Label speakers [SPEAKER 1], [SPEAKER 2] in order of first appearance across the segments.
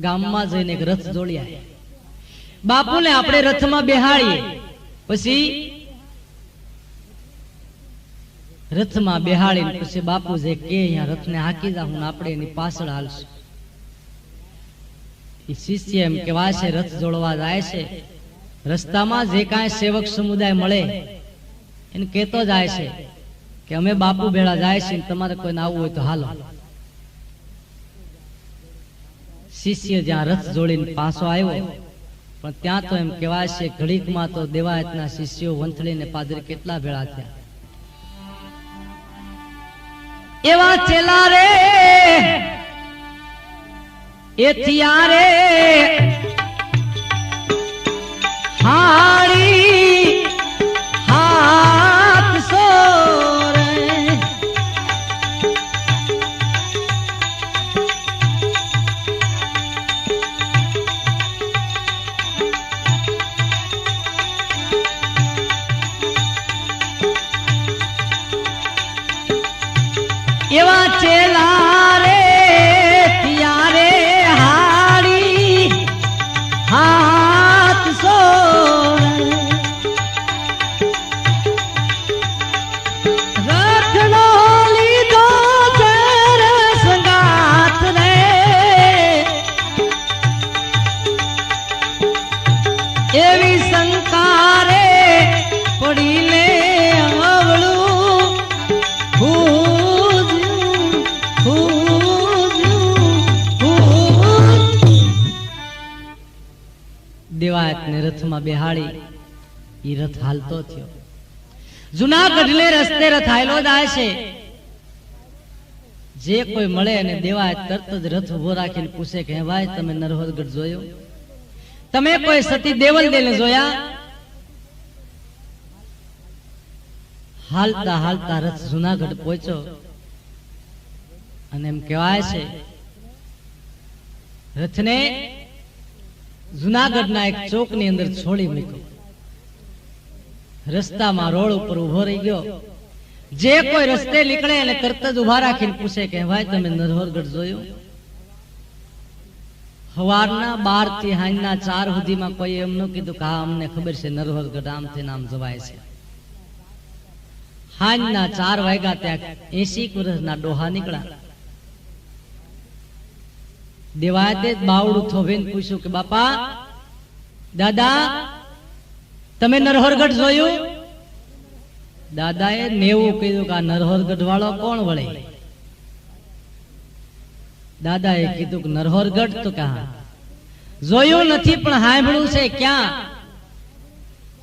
[SPEAKER 1] ગામમાં જઈને એક રથ જોડ્યા. બાપુને આપણે રથમાં બેહાડીએ. પછી રથમાં બેહાડીને પછી બાપુ જે કે અહીંયા રથને હાકી જા હું આપણે એની પાછળ હાલશું. એ શિષ્ય એમ કેવા છે, રથ જોડવા જાય છે. રસ્તામાં જે કાંઈ સેવક સમુદાય મળે, એને કહેતો જાય છે કે અમે બાપુ ભેળા જાય છે તમારે કોઈને આવવું હોય તો હાલો. શિષ્ય જ્યાં રથ જોડીને પાછો આવ્યો, પણ ત્યાં તો એમ કહેવાય છે, ઘડીકમાં તો દેવાયતના શિષ્યો વંથળીને પાદરી કેટલા ભેળા થયા. એવા ચેલા રે એ થયા રે હાડી એવી શંકારે પડી લે. દેવાયતને રથમાં બેહાડી ઈ રથ હાલતો થયો. જુનાગઢને રસ્તે રથ હાલો જાય છે. જે કોઈ મળે અને દેવાયત તરત જ રથ ઊભો રાખીને પૂછે કે ભાઈ, તમે નરહરગઢ જોયો? તમે કોઈ સતી દેવલ દેને જોયા? હાલતા હાલતા રથ જુનાગઢ પહોંચ્યો. અને એમ કહેવાય છે રથને જુનાગઢના એક ચોકની અંદર છોડી મૂક્યો. રસ્તામાં રોડ ઉપર ઊભો રહી ગયો. જે કોઈ રસ્તે નીકળે એને તરત જ ઊભા રાખીને પૂછે કે ભાઈ તમે નરહોરગઢ જોયું? સવારના બારથી હાંજના ચાર સુધીમાં કોઈ એમ ન કીધું કે અમને ખબર છે નરહરગઢ આમથી નામ જવાય છે. હાંજના ચાર વાગ્યા ત્યાં એસી વર્ષના ડોહા નીકળ્યા. દેવાયતે જ બાવડું થોભીને પૂછ્યું કે, બાપા, દાદા, તમે નરહરગઢ જોયું? દાદાએ નેવું કીધું કે, આ નરહરગઢ વાળો કોણ વળે? દાદાએ કીધું કે નરહરગઢ તો કહા જોયું નથી પણ સાંભળ્યું છે ક્યાં?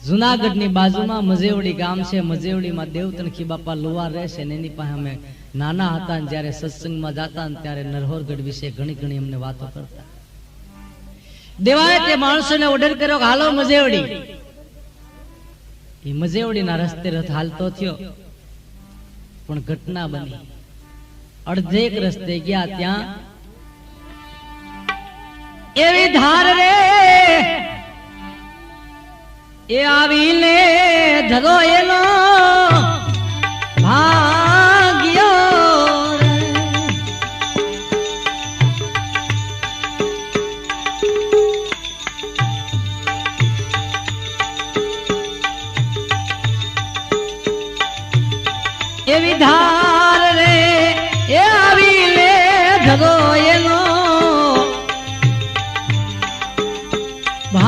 [SPEAKER 1] જુનાગઢની બાજુમાં મજેવડી ગામ છે મજેવડીમાં દેવતણખી બાપા લુવાર રહેશે ને એની પાસે અમે નાના હતા ને જ્યારે સત્સંગમાં જતા ને ત્યારે નરહોરગઢ વિશે ઘણી ઘણી અમને વાતો કરતા. દેવાએ તે માણસોને ઓર્ડર કર્યો કે હાલો મજેવડી. એ મજેવડીના રસ્તે રથ હાલતો થયો. પણ ઘટના બની. અડધેક રસ્તે ગયા ત્યાં એવી ધાર રે. એ આવીને ધરો એનો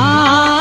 [SPEAKER 1] Ah.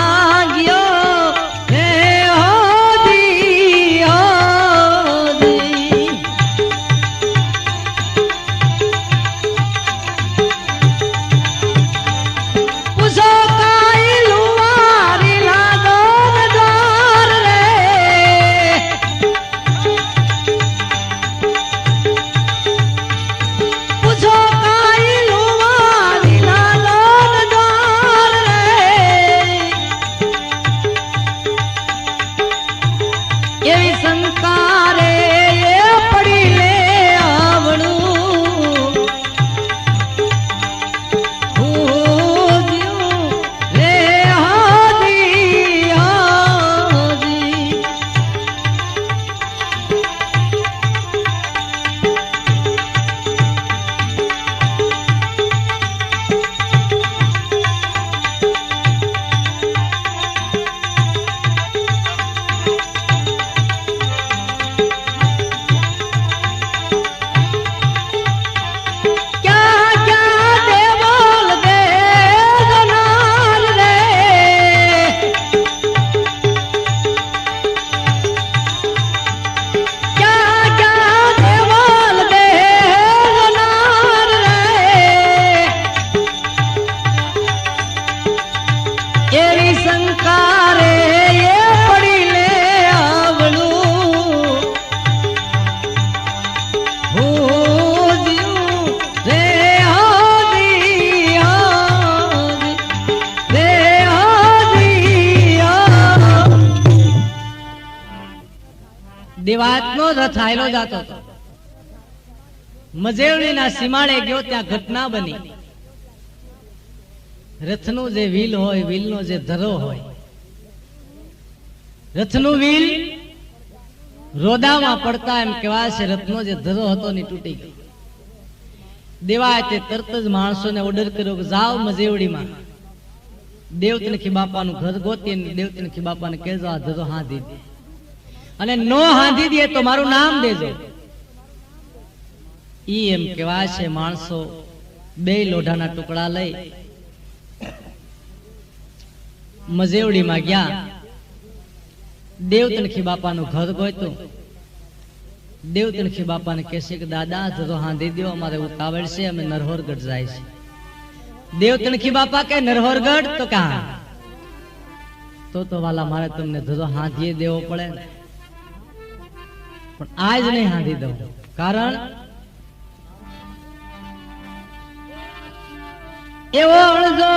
[SPEAKER 1] દેવાતનો રથ આયલો જાતો હતો. મજેવણીના સીમાડે ગયો, ત્યાં ઘટના બની. રથનું જે વ્હીલ હોય, વ્હીલનો જે ધરો હોય, રથનું વ્હીલ રોદામાં પડતા એમ કહેવાય છે, રથનો જે ધરો હતો ને તૂટી ગયો. દેવાય તે તરત જ માણસોને ઓર્ડર કર્યો કે જાઓ મજેવડીમાં. દેવતનખી બાપાનું ઘર ગોતી દેવતનખી બાપાને કહેજો, આ ધરો હા દે અને નો હાંધી દે તો મારું નામ દેજો. ઈ એમ કહેવાય છે માણસો બે લોઢાના ટુકડા લઈ મજેવડીમાં ગયા. દેવતણખી બાપાનું ઘર ગોતું દેવતણખી બાપાને કહેશે કે, દાદા ધરો હાંધી દો, અમારે ઉતાવળ છે, અમે નરહોરગઢ જાય છે. દેવતણખી બાપા કે નરહોરગઢ? તો કહા તો તો વાલા, મારે તમને ધરો હાંધીએ દેવો પડે પણ આજ નહીં હાંધી દઉં. કારણ એવો અણજો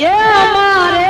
[SPEAKER 1] એ અમારે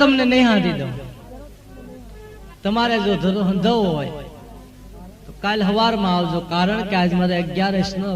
[SPEAKER 1] તમને નહીં હાંધી દઉં. તમારે જો ધંધો હોય, તો કાલ હવારમાં આવજો, કારણ કે આજ મારે અગિયારસ નો